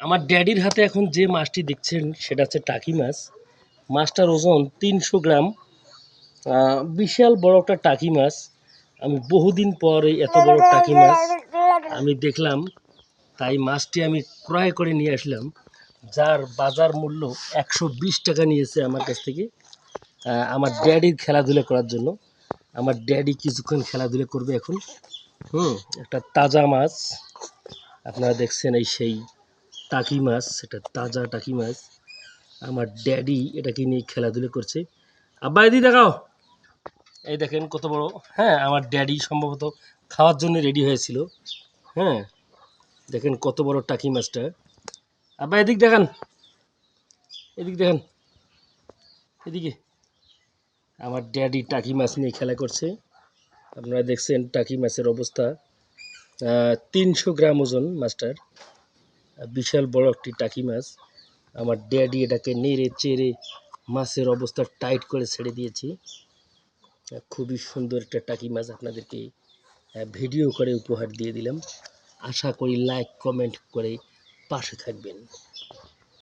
আমার ড্যাডির হাতে এখন যে মাছটি দেখছেন, সেটা হচ্ছে টাকি মাছ। মাছটার ওজন তিনশো গ্রাম। বিশাল বড় একটা টাকি মাছ। আমি বহুদিন পর এই এত বড় টাকি মাছ আমি দেখলাম, তাই মাছটি আমি ক্রয় করে নিয়ে আসলাম, যার বাজার মূল্য একশো বিশ টাকা নিয়েছে আমার কাছ থেকে। আমার ড্যাডির খেলাধুলা করার জন্য। আমার ড্যাডি কিছুক্ষণ খেলাধুলা করবে এখন। হুম, একটা তাজা মাছ। আপনারা দেখছেন এই সেই টাকি মাছ এটা তাজা টাকি মাছ। আমার ড্যাডি এটাকে নিয়ে খেলাধুলা করছে। আব্বা এদি দেখাও। এই দেখেন কত বড়। হ্যাঁ আমার ড্যাডি সম্ভবত খাওয়ার জন্য রেডি হয়েছিল। হ্যাঁ দেখেন কত বড় টাকি মাছটা। আব্বা এদিক দেখান। এদিক দেখান। এদিকে। আমার ড্যাডি টাকি মাছ নিয়ে খেলা করছে। আপনারা দেখছেন টাকি মাছের অবস্থা। তিনশো গ্রাম ওজন মাছটার। আহ, বিশাল বড় একটি টাকি মাছ। আমার ড্যাডি এটাকে নেড়ে চেড়ে মাছের অবস্থা টাইট করে ছেড়ে দিয়েছি। খুবই সুন্দর একটা টাকি মাছ আপনাদেরকে ভিডিও করে উপহার দিয়ে দিলাম। আশা করি লাইক কমেন্ট করে পাশে থাকবেন।